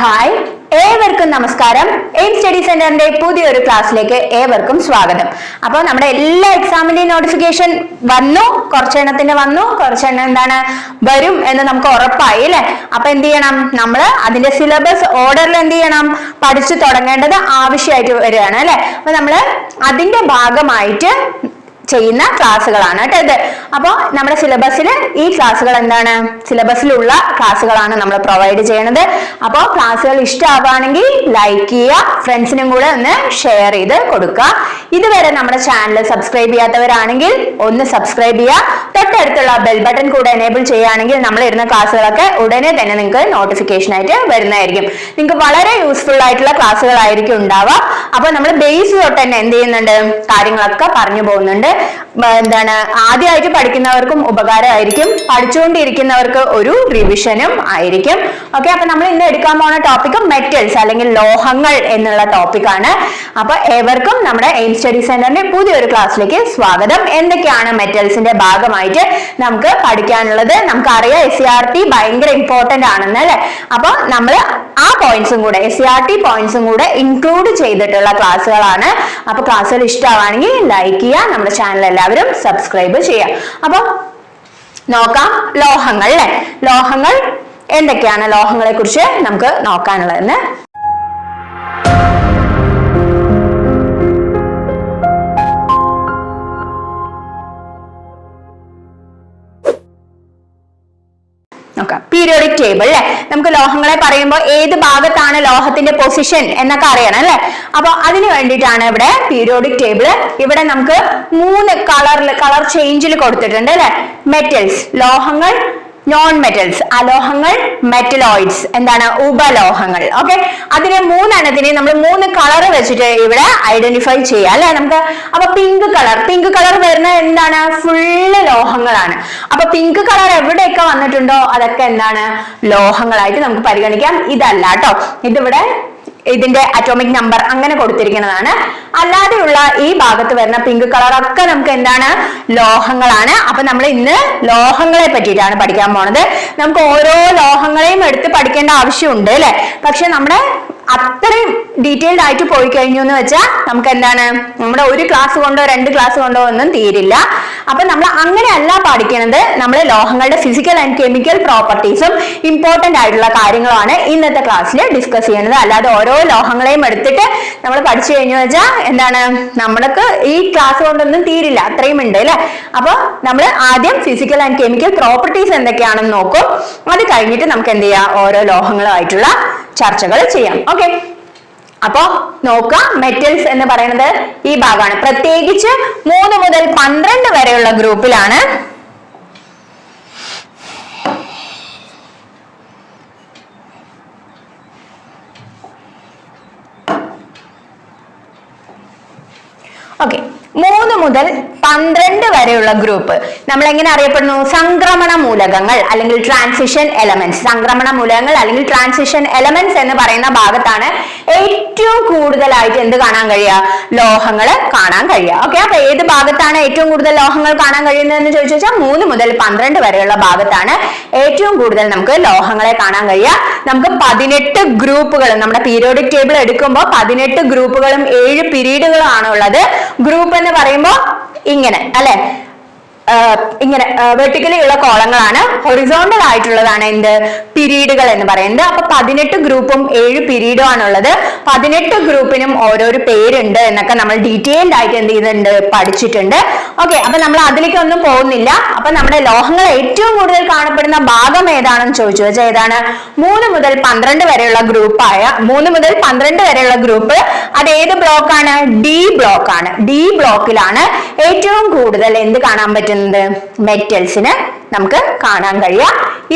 Hi ഏവർക്കും നമസ്കാരം. Aim study സെന്ററിന്റെ പുതിയൊരു ക്ലാസ്സിലേക്ക് ഏവർക്കും സ്വാഗതം. അപ്പോൾ നമ്മുടെ എല്ലാ എക്സാമിന്റെയും നോട്ടിഫിക്കേഷൻ വന്നു കുറച്ചെണ്ണത്തിന് വന്നു കുറച്ചെണ്ണം എന്താണ് വരും എന്ന് നമുക്ക് ഉറപ്പായി അല്ലെ? അപ്പൊ എന്ത് ചെയ്യണം നമ്മൾ അതിന്റെ സിലബസ് ഓർഡറിൽ എന്ത് ചെയ്യണം? പഠിച്ചു തുടങ്ങേണ്ടത് ആവശ്യമായിട്ട് വരികയാണ് അല്ലെ? അപ്പൊ നമ്മൾ അതിന്റെ ഭാഗമായിട്ട് ചെയ്യുന്ന ക്ലാസ്സുകളാണ് കേട്ടോ ഇത്. അപ്പോൾ നമ്മുടെ സിലബസിൽ ഈ ക്ലാസ്സുകൾ എന്താണ്? സിലബസിലുള്ള ക്ലാസ്സുകളാണ് നമ്മൾ പ്രൊവൈഡ് ചെയ്യണത്. അപ്പോൾ ക്ലാസ്സുകൾ ഇഷ്ടമാവുകയാണെങ്കിൽ ലൈക്ക് ചെയ്യുക ഫ്രണ്ട്സിനും കൂടെ ഒന്ന് ഷെയർ ചെയ്ത് കൊടുക്കുക. ഇതുവരെ നമ്മുടെ ചാനൽ സബ്സ്ക്രൈബ് ചെയ്യാത്തവരാണെങ്കിൽ ഒന്ന് സബ്സ്ക്രൈബ് ചെയ്യുക. തൊട്ടടുത്തുള്ള ബെൽ ബട്ടൺ കൂടെ എനേബിൾ ചെയ്യുകയാണെങ്കിൽ നമ്മൾ ഇരുന്ന ക്ലാസ്സുകളൊക്കെ ഉടനെ തന്നെ നിങ്ങൾക്ക് നോട്ടിഫിക്കേഷൻ ആയിട്ട് വരുന്നതായിരിക്കും. നിങ്ങൾക്ക് വളരെ യൂസ്ഫുൾ ആയിട്ടുള്ള ക്ലാസ്സുകളായിരിക്കും ഉണ്ടാവുക. അപ്പോൾ നമ്മൾ ബേസ് തൊട്ട് തന്നെ എന്ത് ചെയ്യുന്നുണ്ട്? കാര്യങ്ങളൊക്കെ പറഞ്ഞു പോകുന്നുണ്ട്. എന്താണ് ആദ്യമായിട്ട് പഠിക്കുന്നവർക്കും ഉപകാരമായിരിക്കും. പഠിച്ചുകൊണ്ടിരിക്കുന്നവർക്ക് ഒരു റിവിഷനും ആയിരിക്കും. ഓക്കെ അപ്പൊ നമ്മൾ ഇന്ന് എടുക്കാൻ പോകുന്ന ടോപ്പിക് മെറ്റൽസ് അല്ലെങ്കിൽ ലോഹങ്ങൾ എന്നുള്ള ടോപ്പിക്കാണ് അപ്പൊ ഏവർക്കും നമ്മുടെ എയിം സ്റ്റഡി സെന്ററിന്റെ പുതിയൊരു ക്ലാസ്സിലേക്ക് സ്വാഗതം. എന്തൊക്കെയാണ് മെറ്റൽസിന്റെ ഭാഗമായിട്ട് നമുക്ക് പഠിക്കാനുള്ളത്? നമുക്ക് അറിയാം എസ് സി ആർ ടി ഭയങ്കര ഇമ്പോർട്ടന്റ് ആണെന്ന് അല്ലെ? അപ്പൊ നമ്മൾ ആ പോയിന്റ്സും കൂടെ എസ് സി ആർ ടി പോയിന്റ്സും കൂടെ ഇൻക്ലൂഡ് ചെയ്തിട്ടുള്ള ക്ലാസ്സുകളാണ് അപ്പൊ ക്ലാസ്സുകൾ ഇഷ്ടമാണെങ്കിൽ ലൈക്ക് ചെയ്യുക. നമ്മുടെ ചാനൽ എല്ലാവരും സബ്സ്ക്രൈബ് ചെയ്യുക. അപ്പൊ നോക്കാം ലോഹങ്ങൾ അല്ലെ? ലോഹങ്ങൾ എന്തൊക്കെയാണ്? ലോഹങ്ങളെ കുറിച്ച് നമുക്ക് നോക്കാനുള്ളതെന്ന്. നോക്കാം. പീരിയോഡിക് ടേബിൾ അല്ലെ നമുക്ക് ലോഹങ്ങളെ പറയുമ്പോൾ ഏത് ഭാഗത്താണ് ലോഹത്തിന്റെ പൊസിഷൻ എന്നൊക്കെ അറിയണം അല്ലെ? അപ്പൊ അതിന് വേണ്ടിയിട്ടാണ് ഇവിടെ പീരിയോഡിക് ടേബിൾ ഇവിടെ നമുക്ക് മൂന്ന് കളറിൽ കളർ ചേഞ്ചിൽ കൊടുത്തിട്ടുണ്ട് അല്ലെ? മെറ്റൽസ് ലോഹങ്ങൾ നോൺ മെറ്റൽസ് അലോഹങ്ങൾ മെറ്റലോയിഡ്സ് എന്താണ് ഉപലോഹങ്ങൾ. ഓക്കെ അതിന് മൂന്നെണ്ണത്തിനെ നമ്മൾ മൂന്ന് കളർ വെച്ചിട്ട് ഇവിടെ ഐഡന്റിഫൈ ചെയ്യാം അല്ലെ? നമുക്ക് അപ്പൊ പിങ്ക് കളർ പിങ്ക് കളർ വരുന്ന എന്താണ്? ഫുള്ള് ലോഹങ്ങളാണ്. അപ്പൊ പിങ്ക് കളർ എവിടെയൊക്കെ വന്നിട്ടുണ്ടോ? അതൊക്കെ എന്താണ്? ലോഹങ്ങളായിട്ട് നമുക്ക് പരിഗണിക്കാം. ഇതല്ല കേട്ടോ. ഇതിവിടെ ഇതിന്റെ അറ്റോമിക് നമ്പർ അങ്ങനെ കൊടുത്തിരിക്കുന്നതാണ്. അല്ലാതെയുള്ള ഈ ഭാഗത്ത് വരുന്ന പിങ്ക് കളർ ഒക്കെ നമുക്ക് എന്താണ്? ലോഹങ്ങളാണ്. അപ്പൊ നമ്മൾ ഇന്ന് ലോഹങ്ങളെ പറ്റിയിട്ടാണ് പഠിക്കാൻ പോണത്. നമുക്ക് ഓരോ ലോഹങ്ങളെയും എടുത്ത് പഠിക്കേണ്ട ആവശ്യമുണ്ട് അല്ലെ? പക്ഷെ നമ്മുടെ അത്രയും ഡീറ്റെയിൽഡ് ആയിട്ട് പോയി കഴിഞ്ഞു എന്ന് വെച്ചാൽ നമുക്ക് എന്താണ് നമ്മുടെ ഒരു ക്ലാസ് കൊണ്ടോ രണ്ട് ക്ലാസ് കൊണ്ടോ ഒന്നും തീരില്ല. അപ്പൊ നമ്മൾ അങ്ങനെയല്ല പഠിക്കുന്നത് നമ്മൾ ലോഹങ്ങളുടെ ഫിസിക്കൽ ആൻഡ് കെമിക്കൽ പ്രോപ്പർട്ടീസും ഇമ്പോർട്ടന്റ് ആയിട്ടുള്ള കാര്യങ്ങളാണ് ഇന്നത്തെ ക്ലാസ്സിൽ ഡിസ്കസ് ചെയ്യുന്നത്. അല്ലാതെ ഓരോ ലോഹങ്ങളെയും എടുത്തിട്ട് നമ്മൾ പഠിച്ചു കഴിഞ്ഞു വെച്ചാൽ എന്താണ്? നമ്മൾക്ക് ഈ ക്ലാസ് കൊണ്ടൊന്നും തീരില്ല. അത്രയും ഉണ്ട് അല്ലെ? അപ്പൊ നമ്മൾ ആദ്യം ഫിസിക്കൽ ആൻഡ് കെമിക്കൽ പ്രോപ്പർട്ടീസ് എന്തൊക്കെയാണെന്ന് നോക്കും. അത് കഴിഞ്ഞിട്ട് നമുക്ക് എന്ത് ചെയ്യാം? ഓരോ ലോഹങ്ങളുമായിട്ടുള്ള ചർച്ചകൾ ചെയ്യാം. ഓക്കെ അപ്പോ നോക്കുക മെറ്റൽസ് എന്ന് പറയുന്നത് ഈ ഭാഗമാണ്. പ്രത്യേകിച്ച് മൂന്ന് മുതൽ പന്ത്രണ്ട് വരെയുള്ള ഗ്രൂപ്പിലാണ് ഓക്കെ മൂന്ന് മുതൽ പന്ത്രണ്ട് വരെയുള്ള ഗ്രൂപ്പ് നമ്മൾ എങ്ങനെ അറിയപ്പെടുന്നു? സംക്രമണ മൂലകങ്ങൾ അല്ലെങ്കിൽ ട്രാൻസിഷൻ എലമെന്റ്സ് സംക്രമണ മൂലകങ്ങൾ അല്ലെങ്കിൽ ട്രാൻസിഷൻ എലമെന്റ്സ് എന്ന് പറയുന്ന ഭാഗത്താണ് ഏറ്റവും കൂടുതലായിട്ട് എന്ത് കാണാൻ കഴിയുക? ലോഹങ്ങൾ കാണാൻ കഴിയുക. ഓക്കെ അപ്പൊ ഏത് ഭാഗത്താണ് ഏറ്റവും കൂടുതൽ ലോഹങ്ങൾ കാണാൻ കഴിയുന്നതെന്ന് ചോദിച്ചു വെച്ചാൽ മൂന്ന് മുതൽ പന്ത്രണ്ട് വരെയുള്ള ഭാഗത്താണ് ഏറ്റവും കൂടുതൽ നമുക്ക് ലോഹങ്ങളെ കാണാൻ കഴിയുക. നമുക്ക് പതിനെട്ട് ഗ്രൂപ്പുകൾ നമ്മുടെ പീരിയോഡിക് ടേബിൾ എടുക്കുമ്പോൾ പതിനെട്ട് ഗ്രൂപ്പുകളും ഏഴ് പീരീഡുകളും ആണുള്ളത് ഗ്രൂപ്പ് എന്ന് പറയുമ്പോ ഇങ്ങനെ അല്ലെ? ഇങ്ങനെ വെർട്ടിക്കലി ഉള്ള കോളങ്ങളാണ്. ഹൊറിസോണ്ടൽ ആയിട്ടുള്ളതാണ് എന്ത്? പിരീഡുകൾ എന്ന് പറയുന്നത്. അപ്പൊ പതിനെട്ട് ഗ്രൂപ്പും ഏഴ് പിരീഡും ആണുള്ളത് പതിനെട്ട് ഗ്രൂപ്പിനും ഓരോരോ പേരുണ്ട് എന്നൊക്കെ നമ്മൾ ഡീറ്റെയിൽഡ് ആയിട്ട് എന്ത് ചെയ്തിട്ടുണ്ട് പഠിച്ചിട്ടുണ്ട്. ഓക്കെ അപ്പൊ നമ്മൾ അതിലേക്കൊന്നും പോകുന്നില്ല. അപ്പൊ നമ്മുടെ ലോഹങ്ങൾ ഏറ്റവും കൂടുതൽ കാണപ്പെടുന്ന ഭാഗം ഏതാണെന്ന് ചോദിച്ചു. വെച്ചാൽ ഏതാണ്? മൂന്ന് മുതൽ പന്ത്രണ്ട് വരെയുള്ള ഗ്രൂപ്പായ മൂന്ന് മുതൽ പന്ത്രണ്ട് വരെയുള്ള ഗ്രൂപ്പ്. അത് ഏത് ബ്ലോക്കാണ് ഡി ബ്ലോക്ക് ആണ്. ഡി ബ്ലോക്കിലാണ് ഏറ്റവും കൂടുതൽ എന്ത് കാണാൻ പറ്റുന്നത്? മെറ്റൽസിന് നമുക്ക് കാണാൻ കഴിയുക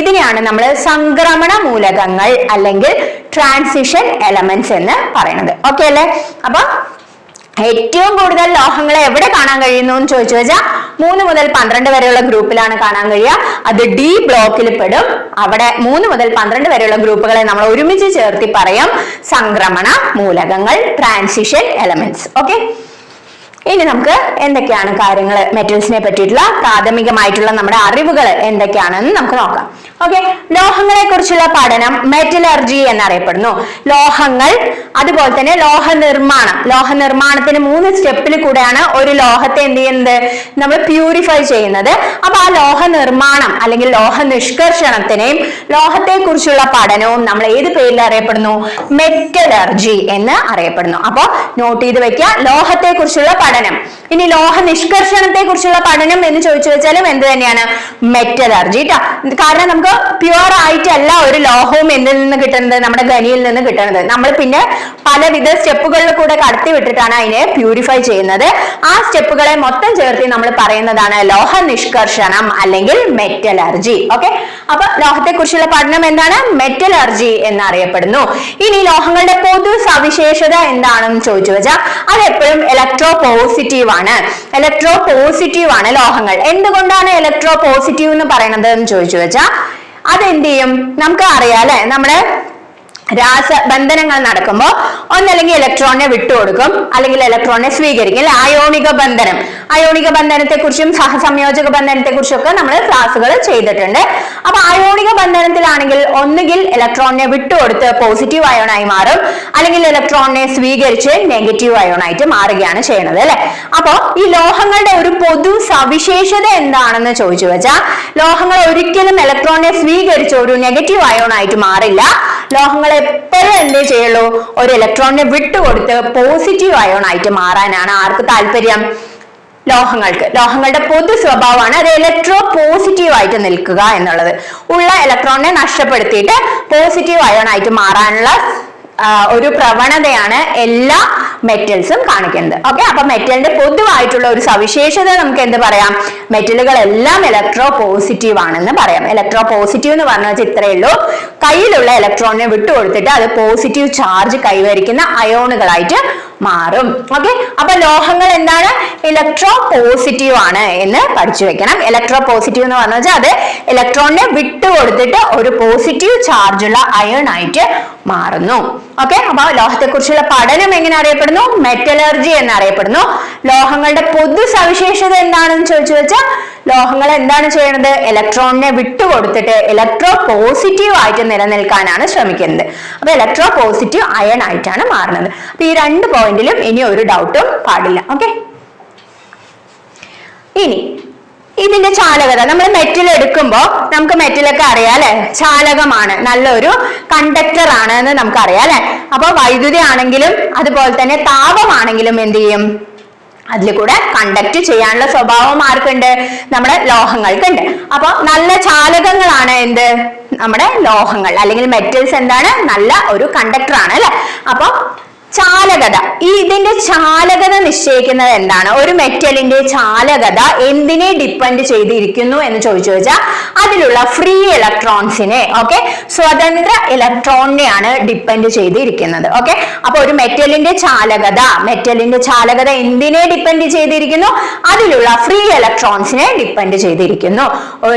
ഇതിനെയാണ് നമ്മൾ സംക്രമണ മൂലകങ്ങൾ അല്ലെങ്കിൽ ട്രാൻസിഷൻ എലമെന്റ്സ് എന്ന് പറയുന്നത്. ഓക്കെ അല്ലേ? അപ്പൊ ഏറ്റവും കൂടുതൽ ലോഹങ്ങളെ എവിടെ കാണാൻ കഴിയുന്നു എന്ന് ചോദിച്ചു വെച്ചാൽ മൂന്ന് മുതൽ പന്ത്രണ്ട് വരെയുള്ള ഗ്രൂപ്പിലാണ് കാണാൻ കഴിയുക അത് ഡി ബ്ലോക്കിൽ പെടും. അവിടെ മൂന്ന് മുതൽ പന്ത്രണ്ട് വരെയുള്ള ഗ്രൂപ്പുകളെ നമ്മൾ ഒരുമിച്ച് ചേർത്തി പറയും സംക്രമണ മൂലകങ്ങൾ ട്രാൻസിഷൻ എലമെന്റ്സ് ഓക്കെ ഇനി നമുക്ക് എന്തൊക്കെയാണ് കാര്യങ്ങൾ മെറ്റൽസിനെ പറ്റിയിട്ടുള്ള പ്രാഥമികമായിട്ടുള്ള നമ്മുടെ അറിവുകൾ എന്തൊക്കെയാണെന്ന് നമുക്ക് നോക്കാം. ഓക്കെ ലോഹങ്ങളെ കുറിച്ചുള്ള പഠനം മെറ്റലർജി എന്നറിയപ്പെടുന്നു. ലോഹങ്ങൾ അതുപോലെ തന്നെ ലോഹ നിർമ്മാണം ലോഹ നിർമ്മാണത്തിന് മൂന്ന് സ്റ്റെപ്പിൽ കൂടെയാണ് ഒരു ലോഹത്തെ എന്ത് ചെയ്യുന്നത്? നമ്മൾ പ്യൂരിഫൈ ചെയ്യുന്നത്. അപ്പൊ ആ ലോഹ നിർമ്മാണം അല്ലെങ്കിൽ ലോഹ നിഷ്കർഷണത്തിനെയും ലോഹത്തെ കുറിച്ചുള്ള പഠനവും നമ്മൾ ഏത് പേരിൽ അറിയപ്പെടുന്നു? മെറ്റലർജി എന്ന് അറിയപ്പെടുന്നു. അപ്പോൾ നോട്ട് ചെയ്ത് വെക്കുക ലോഹത്തെ കുറിച്ചുള്ള പഠനം. ഇനി ലോഹ നിഷ്കർഷണത്തെ കുറിച്ചുള്ള പഠനം എന്ന് ചോദിച്ചു വെച്ചാലും എന്ത് തന്നെയാണ്? മെറ്റലർജി ട്ടാ. കാരണം നമുക്ക് പ്യുവർ ആയിട്ടല്ല ഒരു ലോഹവും എന്തിൽ നിന്ന് കിട്ടുന്നത് നമ്മുടെ ഖനിയിൽ നിന്ന് കിട്ടുന്നത്. നമ്മൾ പിന്നെ പലവിധ സ്റ്റെപ്പുകളിൽ കൂടെ കടത്തി വിട്ടിട്ടാണ് അതിനെ പ്യൂരിഫൈ ചെയ്യുന്നത്. ആ സ്റ്റെപ്പുകളെ മൊത്തം ചേർത്ത് നമ്മൾ പറയുന്നതാണ് ലോഹ നിഷ്കർഷണം അല്ലെങ്കിൽ മെറ്റലർജി ഓക്കെ അപ്പൊ ലോഹത്തെ കുറിച്ചുള്ള പഠനം എന്താണ്? മെറ്റലർജി എന്നറിയപ്പെടുന്നു. ഇനി ലോഹങ്ങളുടെ പൊതു സവിശേഷത എന്താണെന്ന് ചോദിച്ചു വെച്ചാൽ അത് എപ്പോഴും ഇലക്ട്രോ പോസിറ്റീവ് ആണ്. ഇലക്ട്രോ പോസിറ്റീവ് ആണ് ലോഹങ്ങൾ. എന്തുകൊണ്ടാണ് ഇലക്ട്രോ പോസിറ്റീവ് എന്ന് പറയുന്നത് എന്ന് ചോദിച്ചു വെച്ചാൽ അതെന്ത് ചെയ്യും? നമുക്ക് അറിയാം അല്ലെ? നമ്മുടെ രാസബന്ധനങ്ങൾ നടക്കുമ്പോൾ ഒന്നല്ലെങ്കിൽ ഇലക്ട്രോണിനെ വിട്ടുകൊടുക്കും അല്ലെങ്കിൽ ഇലക്ട്രോണിനെ സ്വീകരിക്കും അല്ലെ? അയോണിക ബന്ധനം. അയോണിക ബന്ധനത്തെ കുറിച്ചും സഹസംയോജക ബന്ധനത്തെ കുറിച്ചും ഒക്കെ നമ്മൾ ക്ലാസ്സുകൾ ചെയ്തിട്ടുണ്ട്. അപ്പൊ അയോണിക ബന്ധനത്തിലാണെങ്കിൽ ഒന്നുകിൽ ഇലക്ട്രോണിനെ വിട്ടുകൊടുത്ത് പോസിറ്റീവ് അയോണായി മാറും അല്ലെങ്കിൽ ഇലക്ട്രോണിനെ സ്വീകരിച്ച് നെഗറ്റീവ് അയോണായിട്ട് മാറുകയാണ് ചെയ്യുന്നത് അല്ലെ? അപ്പോ ഈ ലോഹങ്ങളുടെ ഒരു പൊതു സവിശേഷത എന്താണെന്ന് ചോദിച്ചു വെച്ചാൽ ലോഹങ്ങൾ ഒരിക്കലും ഇലക്ട്രോണിനെ സ്വീകരിച്ച് ഒരു നെഗറ്റീവ് അയോണായിട്ട് മാറില്ല. ലോഹങ്ങൾ എപ്പോഴും എന്തേ ചെയ്യുള്ളൂ? ഒരു ഇലക്ട്രോണിനെ വിട്ടുകൊടുത്ത് പോസിറ്റീവ് അയോൺ ആയിട്ട് മാറാനാണ് ആർക്ക് താല്പര്യം? ലോഹങ്ങൾക്ക്. ലോഹങ്ങളുടെ പൊതു സ്വഭാവമാണ് അത് ഇലക്ട്രോ പോസിറ്റീവ് ആയിട്ട് നിൽക്കുക എന്നുള്ളത്. ഉള്ള ഇലക്ട്രോണിനെ നഷ്ടപ്പെടുത്തിയിട്ട് പോസിറ്റീവ് അയോൺ ആയിട്ട് മാറാനുള്ള ഒരു പ്രവണതയാണ് എല്ലാ മെറ്റൽസും കാണിക്കുന്നത്. ഓക്കെ അപ്പൊ മെറ്റലിന്റെ പൊതുവായിട്ടുള്ള ഒരു സവിശേഷത നമുക്ക് എന്ത് പറയാം? മെറ്റലുകൾ എല്ലാം ഇലക്ട്രോ പോസിറ്റീവ് ആണെന്ന് പറയാം. ഇലക്ട്രോ പോസിറ്റീവ് എന്ന് പറഞ്ഞാൽ ഇത്രയേ ഉള്ളൂ. കയ്യിലുള്ള ഇലക്ട്രോണിനെ വിട്ടുകൊടുത്തിട്ട് അത് പോസിറ്റീവ് ചാർജ് കൈവരിക്കുന്ന അയോണുകളായിട്ട് മാറും. ഓക്കെ അപ്പൊ ലോഹങ്ങൾ എന്താണ്? ഇലക്ട്രോ പോസിറ്റീവ് ആണ് എന്ന് പഠിച്ചു വെക്കണം. ഇലക്ട്രോ പോസിറ്റീവ് എന്ന് പറഞ്ഞു വെച്ചാൽ അത് ഇലക്ട്രോണിനെ വിട്ടുകൊടുത്തിട്ട് ഒരു പോസിറ്റീവ് ചാർജുള്ള അയൺ ആയിട്ട് മാറുന്നു. ഓക്കെ അപ്പൊ ലോഹത്തെ കുറിച്ചുള്ള പഠനം എങ്ങനെ അറിയപ്പെടുന്നു? മെറ്റലർജി എന്നറിയപ്പെടുന്നു. ലോഹങ്ങളുടെ പൊതു സവിശേഷത എന്താണെന്ന് ചോദിച്ചു വെച്ചാൽ ലോഹങ്ങൾ എന്താണ് ചെയ്യുന്നത് ഇലക്ട്രോണിനെ വിട്ടുകൊടുത്തിട്ട് ഇലക്ട്രോ പോസിറ്റീവ് ആയിട്ട് നിലനിൽക്കാനാണ് ശ്രമിക്കുന്നത്. അപ്പൊ ഇലക്ട്രോ പോസിറ്റീവ് അയൺ ആയിട്ടാണ് മാറുന്നത്. അപ്പൊ ഈ രണ്ട് പോയിന്റിലും ഇനി ഒരു ഡൗട്ടും പാടില്ല. ഓക്കെ ഇനി ഇതിന്റെ ചാലകത. നമ്മൾ മെറ്റൽ എടുക്കുമ്പോൾ നമുക്ക് മെറ്റലൊക്കെ അറിയാം അല്ലെ? ചാലകമാണ്. നല്ലൊരു കണ്ടക്ടർ ആണ് എന്ന് നമുക്ക് അറിയാം അല്ലെ? അപ്പൊ വൈദ്യുതി ആണെങ്കിലും അതുപോലെ തന്നെ താപമാണെങ്കിലും എന്ത് ചെയ്യും? അതിൽ കൂടെ കണ്ടക്ട് ചെയ്യാനുള്ള സ്വഭാവം ആർക്കുണ്ട്? നമ്മുടെ ലോഹങ്ങൾക്കുണ്ട്. അപ്പൊ നല്ല ചാലകങ്ങളാണ് എന്ത്? നമ്മുടെ ലോഹങ്ങൾ. അല്ലെങ്കിൽ മെറ്റൽസ് എന്താണ്? നല്ല ഒരു കണ്ടക്ടർ ആണ് അല്ലെ? അപ്പൊ ചാലകത. ഈ ഇതിന്റെ ചാലകത നിശ്ചയിക്കുന്നത് എന്താണ്? ഒരു മെറ്റലിന്റെ ചാലകത എന്തിനെ ഡിപ്പെൻഡ് ചെയ്തിരിക്കുന്നു എന്ന് ചോദിച്ചു വെച്ചാൽ അതിലുള്ള ഫ്രീ ഇലക്ട്രോൺസിനെ ഓക്കെ സ്വതന്ത്ര ഇലക്ട്രോണിനെയാണ് ഡിപ്പെൻഡ് ചെയ്തിരിക്കുന്നത് ഓക്കെ അപ്പൊ ഒരു മെറ്റലിന്റെ ചാലകത മെറ്റലിന്റെ ചാലകത എന്തിനെ ഡിപ്പെൻഡ് ചെയ്തിരിക്കുന്നു? അതിലുള്ള ഫ്രീ ഇലക്ട്രോൺസിനെ ഡിപ്പെൻഡ് ചെയ്തിരിക്കുന്നു.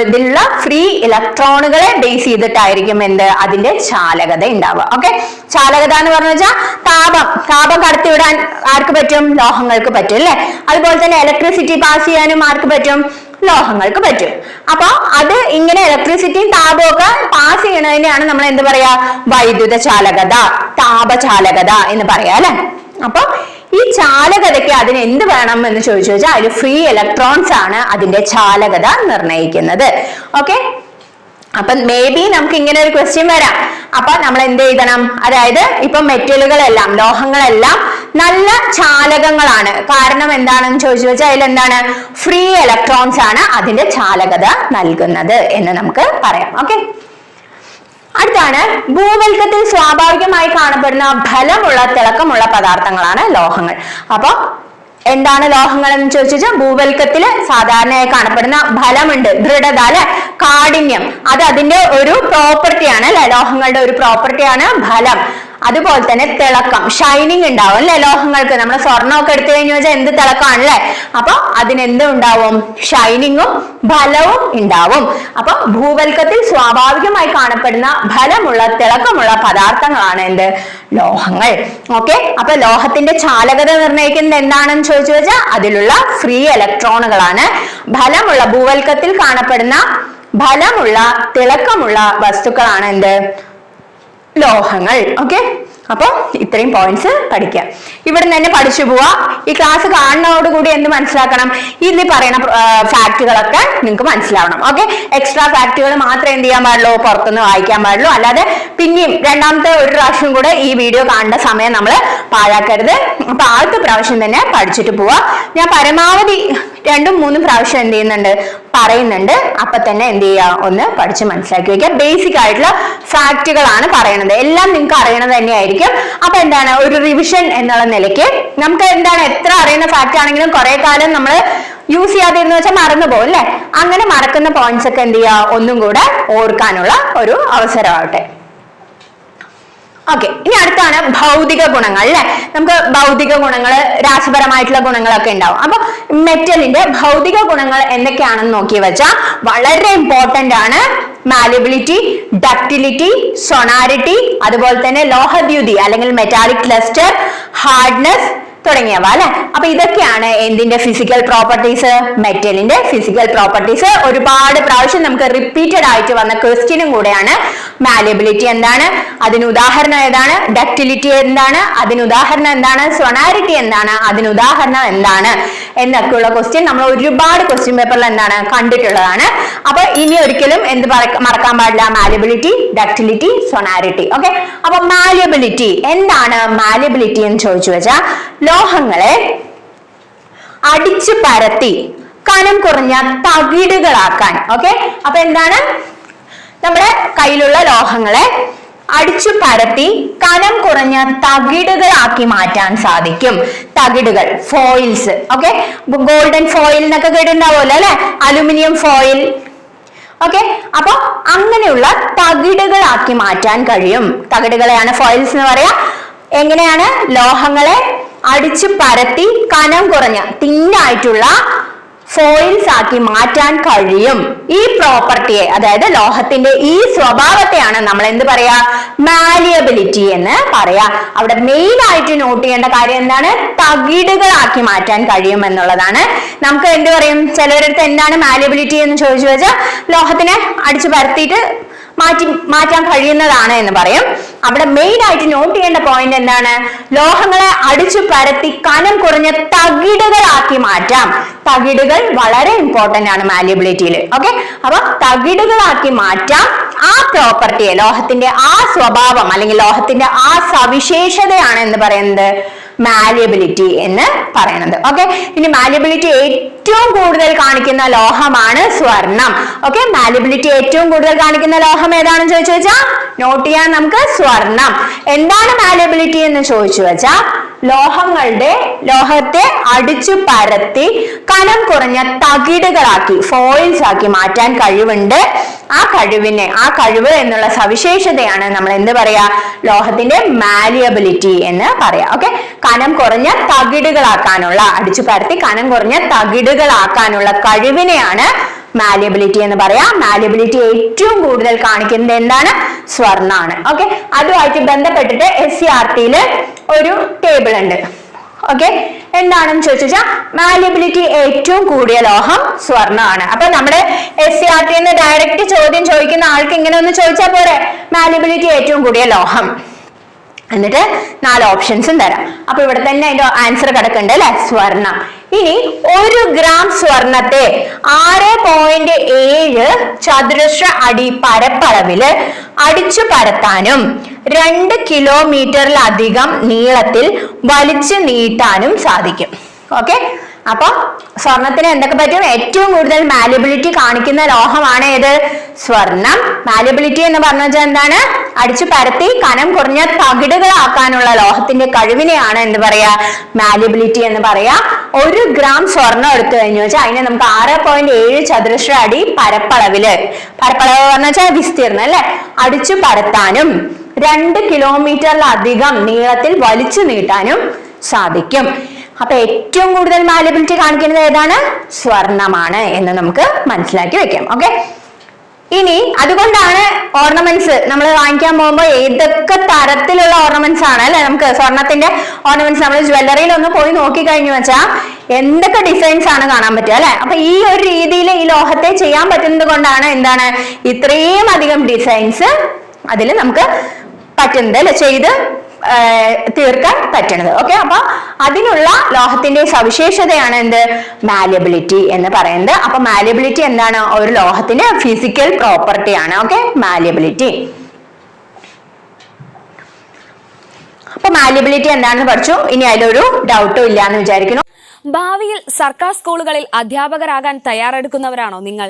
ഇതിലുള്ള ഫ്രീ ഇലക്ട്രോണുകളെ ബേസ് ചെയ്തിട്ടായിരിക്കും എന്ത്? അതിന്റെ ചാലകത ഉണ്ടാവുക ഓക്കെ ചാലകത എന്ന് പറഞ്ഞു വെച്ചാൽ താപം. താപം കടത്തിവിടാൻ ആർക്ക് പറ്റും? ലോഹങ്ങൾക്ക് പറ്റും അല്ലെ? അതുപോലെ തന്നെ ഇലക്ട്രിസിറ്റി പാസ് ചെയ്യാനും ആർക്ക് പറ്റും? ലോഹങ്ങൾക്ക് പറ്റും. അപ്പൊ അത് ഇങ്ങനെ ഇലക്ട്രിസിറ്റിയും താപവും ഒക്കെ പാസ് ചെയ്യണതിനെയാണ് നമ്മൾ എന്ത് പറയാ? വൈദ്യുത ചാലകത താപചാലകത എന്ന് പറയാ അല്ലെ? അപ്പൊ ഈ ചാലകതയ്ക്ക് അതിന് എന്ത് വേണം എന്ന് ചോദിച്ചു വെച്ചാൽ അതിൽ ഫ്രീ ഇലക്ട്രോൺസ് ആണ് അതിന്റെ ചാലകത നിർണയിക്കുന്നത്. ഓക്കെ അപ്പൊ മേ ബി നമുക്ക് ഇങ്ങനെ ഒരു ക്വസ്റ്റ്യൻ വരാം. അപ്പൊ നമ്മൾ എന്ത് എഴുതണം? അതായത് ഇപ്പൊ മെറ്റലുകളെല്ലാം ലോഹങ്ങളെല്ലാം നല്ല ചാലകങ്ങളാണ്. കാരണം എന്താണെന്ന് ചോദിച്ചു വെച്ചാൽ അതിൽ എന്താണ്? ഫ്രീ ഇലക്ട്രോൺസ് ആണ് അതിന്റെ ചാലകത നൽകുന്നത് എന്ന് നമുക്ക് പറയാം. ഓക്കെ അടുത്താണ് ഭൂവൽക്കത്തിൽ സ്വാഭാവികമായി കാണപ്പെടുന്ന ഫലമുള്ള തിളക്കമുള്ള പദാർത്ഥങ്ങളാണ് ലോഹങ്ങൾ. അപ്പൊ എന്താണ് ലോഹങ്ങൾ എന്ന് ചോദിച്ചാൽ ഭൂവൽക്കത്തിൽ സാധാരണയായി കാണപ്പെടുന്ന ഫലമുണ്ട് ദൃഢത അല്ലെ കാഠിന്യം. അത് അതിന്റെ ഒരു പ്രോപ്പർട്ടിയാണ് അല്ലെ? ലോഹങ്ങളുടെ ഒരു പ്രോപ്പർട്ടിയാണ് ഫലം. അതുപോലെ തന്നെ തിളക്കം ഷൈനിങ് ഉണ്ടാവും അല്ലെ ലോഹങ്ങൾക്ക്? നമ്മൾ സ്വർണമൊക്കെ എടുത്തു കഴിഞ്ഞു വെച്ചാൽ എന്ത് തിളക്കമാണല്ലേ അപ്പൊ അതിനെന്ത് ഉണ്ടാവും ഷൈനിങ്ങും ഫലവും ഉണ്ടാവും. അപ്പൊ ഭൂവൽക്കത്തിൽ സ്വാഭാവികമായി കാണപ്പെടുന്ന ഫലമുള്ള തിളക്കമുള്ള പദാർത്ഥങ്ങളാണ് എന്ത്? ലോഹങ്ങൾ. ഓക്കെ? അപ്പൊ ലോഹത്തിന്റെ ചാലകത നിർണയിക്കുന്നത് എന്താണെന്ന് ചോദിച്ചു വെച്ചാൽ അതിലുള്ള ഫ്രീ ഇലക്ട്രോണുകളാണ് ഫലമുള്ള ഭൂവൽക്കത്തിൽ കാണപ്പെടുന്ന ഫലമുള്ള തിളക്കമുള്ള വസ്തുക്കളാണ് എന്ത്? ലോഹങ്ങൾ. ഓക്കെ അപ്പൊ ഇത്രയും പോയിന്റ്സ് പഠിക്കാം. ഇവിടെ നിന്ന് തന്നെ പഠിച്ചു പോവാ. ഈ ക്ലാസ് കാണുന്നതോടുകൂടി എന്ത് മനസ്സിലാക്കണം? ഇതിൽ പറയുന്ന ഫാക്റ്റുകളൊക്കെ നിങ്ങൾക്ക് മനസ്സിലാവണം. ഓക്കെ എക്സ്ട്രാ ഫാക്റ്റുകൾ മാത്രമേ എന്ത് ചെയ്യാൻ പാടുള്ളൂ? പുറത്തുനിന്ന് വായിക്കാൻ പാടുള്ളൂ. അല്ലാതെ പിന്നെയും രണ്ടാമത്തെ ഒരു പ്രാവശ്യം കൂടെ ഈ വീഡിയോ കാണേണ്ട സമയം നമ്മൾ പാഴാക്കരുത്. അപ്പൊ ആദ്യത്തെ പ്രാവശ്യം തന്നെ പഠിച്ചിട്ട് പോവാ. ഞാൻ പരമാവധി രണ്ടും മൂന്നും പ്രാവശ്യം എന്ത് ചെയ്യുന്നുണ്ട്? പറയുന്നുണ്ട്. അപ്പൊ തന്നെ എന്ത് ചെയ്യുക? ഒന്ന് പഠിച്ച് മനസ്സിലാക്കി വെക്കുക ബേസിക് ആയിട്ടുള്ള ഫാക്റ്റുകളാണ് പറയണത് എല്ലാം നിങ്ങൾക്ക് അറിയണത് തന്നെയായിരിക്കും. അപ്പൊ എന്താണ്? ഒരു റിവിഷൻ എന്നുള്ള നിലയ്ക്ക് നമുക്ക് എന്താണ്? എത്ര അറിയുന്ന ഫാക്റ്റ് ആണെങ്കിലും കുറെ കാലം നമ്മൾ യൂസ് ചെയ്യാതെ എന്ന് വെച്ചാൽ മറന്നു പോകും അല്ലെ? അങ്ങനെ മറക്കുന്ന പോയിന്റ്സ് ഒക്കെ എന്ത് ചെയ്യുക? ഒന്നും കൂടെ ഓർക്കാനുള്ള ഒരു അവസരമാവട്ടെ. ഓക്കെ ഇനി അടുത്താണ് ഭൗതിക ഗുണങ്ങൾ അല്ലെ? നമുക്ക് ഭൗതിക ഗുണങ്ങൾ രാശിപരമായിട്ടുള്ള ഗുണങ്ങളൊക്കെ ഉണ്ടാവും. അപ്പൊ മെറ്റലിന്റെ ഭൗതിക ഗുണങ്ങൾ എന്തൊക്കെയാണെന്ന് നോക്കി വെച്ചാൽ വളരെ ഇമ്പോർട്ടന്റ് ആണ് മാലിബിലിറ്റി ഡക്ടിലിറ്റി സൊണാരിറ്റി അതുപോലെ തന്നെ ലോഹദ്യുതി അല്ലെങ്കിൽ മെറ്റാലിക് ക്ലസ്റ്റർ ഹാർഡ്നെസ് തുടങ്ങിയവ അല്ലെ? അപ്പൊ ഇതൊക്കെയാണ് എന്തിന്റെ ഫിസിക്കൽ പ്രോപ്പർട്ടീസ് മെറ്റലിന്റെ ഫിസിക്കൽ പ്രോപ്പർട്ടീസ് ഒരുപാട് പ്രാവശ്യം നമുക്ക് റിപ്പീറ്റഡ് ആയിട്ട് വന്ന ക്വസ്റ്റ്യനും കൂടെയാണ്. മാലിയബിലിറ്റി എന്താണ്? അതിന് ഉദാഹരണം ഏതാണ്? ഡക്ടിലിറ്റി എന്താണ്? അതിന് ഉദാഹരണം എന്താണ്? സൊണാരിറ്റി എന്താണ്? അതിന് ഉദാഹരണം എന്താണ്? എന്നൊക്കെയുള്ള ക്വസ്റ്റ്യൻ നമ്മൾ ഒരുപാട് ക്വസ്റ്റ്യൻ പേപ്പറിൽ എന്താണ്? കണ്ടിട്ടുള്ളതാണ്. അപ്പൊ ഇനി ഒരിക്കലും എന്ത് മറക്കാൻ പാടില്ല. മാലിയബിലിറ്റി ഡക്ടിലിറ്റി സൊണാരിറ്റി ഓക്കെ അപ്പൊ മാലിയബിലിറ്റി എന്താണ് മാലിയബിലിറ്റി എന്ന് ചോദിച്ചു വെച്ചാൽ ലോഹങ്ങളെ അടിച്ചു പരത്തി കനം കുറഞ്ഞ തകിടുകളാക്കാൻ. ഓക്കെ അപ്പൊ എന്താണ്? നമ്മുടെ കയ്യിലുള്ള ലോഹങ്ങളെ അടിച്ചു പരത്തി കനം കുറഞ്ഞ തകിടുകളാക്കി മാറ്റാൻ സാധിക്കും. തകിടുകൾ ഫോയിൽസ് ഓക്കെ ഗോൾഡൻ ഫോയിൽ എന്നൊക്കെ കേട്ടിട്ടുണ്ടാവുമല്ലോ അല്ലെ? അലുമിനിയം ഫോയിൽ ഓക്കെ അപ്പൊ അങ്ങനെയുള്ള തകിടുകളാക്കി മാറ്റാൻ കഴിയും. തകിടുകളെയാണ് ഫോയിൽസ് എന്ന് പറയാ. എങ്ങനെയാണ്? ലോഹങ്ങളെ അടിച്ചു പരത്തി കനം കുറഞ്ഞ തിന്നായിട്ടുള്ള ഫോയിൽസ് ആക്കി മാറ്റാൻ കഴിയും. ഈ പ്രോപ്പർട്ടിയെ അതായത് ലോഹത്തിന്റെ ഈ സ്വഭാവത്തെയാണ് നമ്മൾ എന്ത് പറയാ? മാലിയബിലിറ്റി എന്ന് പറയാ. അവിടെ മെയിൻ ആയിട്ട് നോട്ട് ചെയ്യേണ്ട കാര്യം എന്താണ്? തകിടുകളാക്കി മാറ്റാൻ കഴിയും എന്നുള്ളതാണ്. നമുക്ക് എന്ത് പറയും? ചിലവരടുത്ത് എന്താണ് മാലിയബിലിറ്റി എന്ന് ചോദിച്ചു വെച്ചാൽ ലോഹത്തിനെ അടിച്ചു പരത്തിയിട്ട് മാറ്റി മാറ്റാൻ കഴിയുന്നതാണ് എന്ന് പറയും. അവിടെ മെയിൻ ആയിട്ട് നോട്ട് ചെയ്യേണ്ട പോയിന്റ് എന്താണ്? ലോഹങ്ങളെ അടിച്ചു പരത്തി കനം കുറഞ്ഞ തകിടുകളാക്കി മാറ്റാം. തകിടുകൾ വളരെ ഇമ്പോർട്ടന്റ് ആണ് മാലിയബിലിറ്റിയിൽ ഓക്കെ അപ്പൊ തകിടുകളാക്കി മാറ്റാം. ആ പ്രോപ്പർട്ടിയെ ലോഹത്തിന്റെ ആ സ്വഭാവം അല്ലെങ്കിൽ ലോഹത്തിന്റെ ആ സവിശേഷതയാണ് എന്ന് പറയുന്നത്. മാലിയബിലിറ്റി എന്ന് പറയുന്നത് ഓക്കെ ഇനി മാലിയബിലിറ്റി ഏറ്റവും കൂടുതൽ കാണിക്കുന്ന ലോഹമാണ് സ്വർണം ഓക്കെ മാലിയബിലിറ്റി ഏറ്റവും കൂടുതൽ കാണിക്കുന്ന ലോഹം ഏതാണെന്ന് ചോദിച്ചു വെച്ചാൽ നോട്ട് ചെയ്യാൻ നമുക്ക് സ്വർണം എന്താണ് മാലിയബിലിറ്റി എന്ന് ചോദിച്ചു വെച്ചാൽ ലോഹങ്ങളുടെ ലോഹത്തെ അടിച്ചു പരത്തി കനം കുറഞ്ഞ തകിടുകളാക്കി ഫോയിൽസ് ആക്കി മാറ്റാൻ കഴിവുണ്ട്. ആ കഴിവിനെ ആ കഴിവ് എന്നുള്ള സവിശേഷതയാണ് നമ്മൾ എന്ത് പറയാ? ലോഹത്തിന്റെ മാലിയബിലിറ്റി എന്ന് പറയാം. ഓക്കെ കനം കുറഞ്ഞ തകിടുകളാക്കാനുള്ള അടിച്ചു പരത്തി കനം കുറഞ്ഞ തകിടുകളാക്കാനുള്ള കഴിവിനെയാണ് മാലിയബിലിറ്റി എന്ന് പറയാം. മാലിയബിലിറ്റി ഏറ്റവും കൂടുതൽ കാണിക്കുന്നത് എന്താണ്? സ്വർണാണ്. ഓക്കെ അതുമായിട്ട് ബന്ധപ്പെട്ടിട്ട് എസ് സി ആർ ടിയിൽ ഒരു ടേബിൾ ഉണ്ട്. ഓക്കെ എന്താണെന്ന് ചോദിച്ചാൽ മാലിയബിലിറ്റി ഏറ്റവും കൂടിയ ലോഹം സ്വർണമാണ് അപ്പൊ നമ്മുടെ S C R T direct ചോദ്യം ചോദിക്കുന്ന ആൾക്ക് ഇങ്ങനെ ഒന്ന് ചോദിച്ചാൽ പോരെ? മാലിയബിലിറ്റി ഏറ്റവും കൂടിയ ലോഹം. എന്നിട്ട് നാല് ഓപ്ഷൻസും തരാം. അപ്പൊ ഇവിടെ തന്നെ അതിന്റെ ആൻസർ കിടക്കുന്നുണ്ട് അല്ലെ? സ്വർണം ഇനി ഒരു ഗ്രാം സ്വർണത്തെ ആറ് പോയിന്റ് ഏഴ് ചതുരശ്ര അടി പരപ്പളവിൽ അടിച്ചു പരത്താനും രണ്ട് കിലോമീറ്ററിലധികം നീളത്തിൽ വലിച്ചു നീട്ടാനും സാധിക്കും. ഓക്കെ അപ്പൊ സ്വർണത്തിന് എന്തൊക്കെ പറ്റും? ഏറ്റവും കൂടുതൽ മാലിബിലിറ്റി കാണിക്കുന്ന ലോഹമാണ് ഏത്? സ്വർണം. മാലിബിലിറ്റി എന്ന് പറഞ്ഞു വെച്ചാൽ എന്താണ്? അടിച്ചു പരത്തി കനം കുറഞ്ഞ തകിടുകളാക്കാനുള്ള ലോഹത്തിന്റെ കഴിവിനെയാണ് എന്ത് പറയാ? മാലിബിലിറ്റി എന്ന് പറയാ. ഒരു ഗ്രാം സ്വർണം എടുത്തു കഴിഞ്ഞു വെച്ചാൽ അതിനെ നമുക്ക് ആറ് പോയിന്റ് ഏഴ് ചതുരശ്ര അടി പരപ്പളവിൽ. പരപ്പളവ് പറഞ്ഞു വെച്ചാൽ വിസ്തീർണം അല്ലെ? അടിച്ചു പരത്താനും രണ്ട് കിലോമീറ്ററിലധികം നീളത്തിൽ വലിച്ചു നീട്ടാനും സാധിക്കും. അപ്പൊ ഏറ്റവും കൂടുതൽ മാലബിലിറ്റി കാണിക്കുന്നത് ഏതാണ്? സ്വർണമാണ് എന്ന് നമുക്ക് മനസ്സിലാക്കി വെക്കാം. ഓക്കെ ഇനി അതുകൊണ്ടാണ് ഓർണമെന്റ്സ് നമ്മൾ വാങ്ങിക്കാൻ പോകുമ്പോൾ ഏതൊക്കെ തരത്തിലുള്ള ഓർണമെന്റ്സ് ആണ് അല്ലെ? നമുക്ക് സ്വർണത്തിന്റെ ഓർണമെന്റ്സ് നമ്മൾ ജ്വല്ലറിയിൽ ഒന്ന് പോയി നോക്കി കഴിഞ്ഞു വെച്ചാൽ എന്തൊക്കെ ഡിസൈൻസ് ആണ് കാണാൻ പറ്റുക അല്ലെ? അപ്പൊ ഈ ഒരു രീതിയിൽ ഈ ലോഹത്തെ ചെയ്യാൻ പറ്റുന്നത് കൊണ്ടാണ് എന്താണ്? ഇത്രയും അധികം ഡിസൈൻസ് അതിൽ നമുക്ക് പറ്റുന്നത് അല്ലെ? ചെയ്ത് തീർക്കാൻ പറ്റണത്. ഓക്കെ അപ്പൊ അതിനുള്ള ലോഹത്തിന്റെ സവിശേഷതയാണ് എന്ത്? മാലിയബിലിറ്റി എന്ന് പറയുന്നത്. അപ്പൊ മാലിയബിലിറ്റി എന്താണ്? ഒരു ലോഹത്തിന്റെ ഫിസിക്കൽ പ്രോപ്പർട്ടി ആണ്. ഓക്കെ മാലിയബിലിറ്റി അപ്പൊ മാലിയബിലിറ്റി എന്താണെന്ന് പഠിച്ചു. ഇനി അതിലൊരു ഡൗട്ടും ഇല്ല എന്ന് വിചാരിക്കുന്നു. ഭാവിയിൽ സർക്കാർ സ്കൂളുകളിൽ അധ്യാപകരാകാൻ തയ്യാറെടുക്കുന്നവരാണോ നിങ്ങൾ?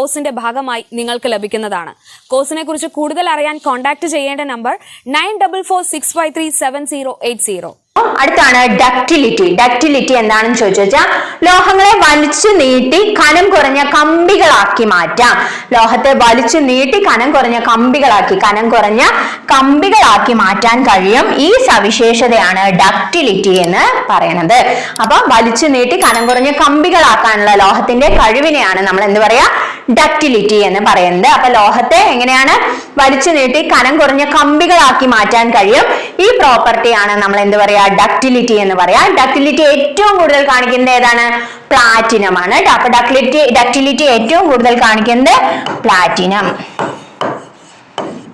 കോഴ്സിന്റെ ഭാഗമായി നിങ്ങൾക്ക് ലഭിക്കുന്നതാണ്. കോഴ്സിനെ കുറിച്ച് കൂടുതൽ അറിയാൻ കോൺടാക്ട് ചെയ്യേണ്ട number nine double four six five three seven zero eight zero അടുത്താണ് ഡക്റ്റിലിറ്റി ഡക്റ്റിലിറ്റി എന്താണെന്ന് ചോദിച്ചു വെച്ചാൽ ലോഹങ്ങളെ വലിച്ചു നീട്ടി കനം കുറഞ്ഞ കമ്പികളാക്കി മാറ്റാം. ലോഹത്തെ വലിച്ചു നീട്ടി കനം കുറഞ്ഞ കമ്പികളാക്കി കനം കുറഞ്ഞ കമ്പികളാക്കി മാറ്റാൻ കഴിയും ഈ സവിശേഷതയാണ് ഡക്റ്റിലിറ്റി എന്ന് പറയുന്നത്. അപ്പൊ വലിച്ചു നീട്ടി കനം കുറഞ്ഞ കമ്പികളാക്കാനുള്ള ലോഹത്തിന്റെ കഴിവിനെയാണ് നമ്മൾ എന്ത് പറയാ? ഡക്റ്റിലിറ്റി എന്ന് പറയുന്നത്. അപ്പൊ ലോഹത്തെ എങ്ങനെയാണ്? വലിച്ചു നീട്ടി കനം കുറഞ്ഞ കമ്പികളാക്കി മാറ്റാൻ കഴിയും ഈ പ്രോപ്പർട്ടിയാണ് നമ്മൾ എന്ത് പറയാ? ഡക്ടിലിറ്റി എന്ന് പറയാ. ഡക്ടിലിറ്റി ഏറ്റവും കൂടുതൽ കാണിക്കുന്നത് ഏതാണ്? പ്ലാറ്റിനം ആണ്. അപ്പൊ ഡക്ടിലിറ്റി ഡക്ടിലിറ്റി ഏറ്റവും കൂടുതൽ കാണിക്കുന്നത് പ്ലാറ്റിനം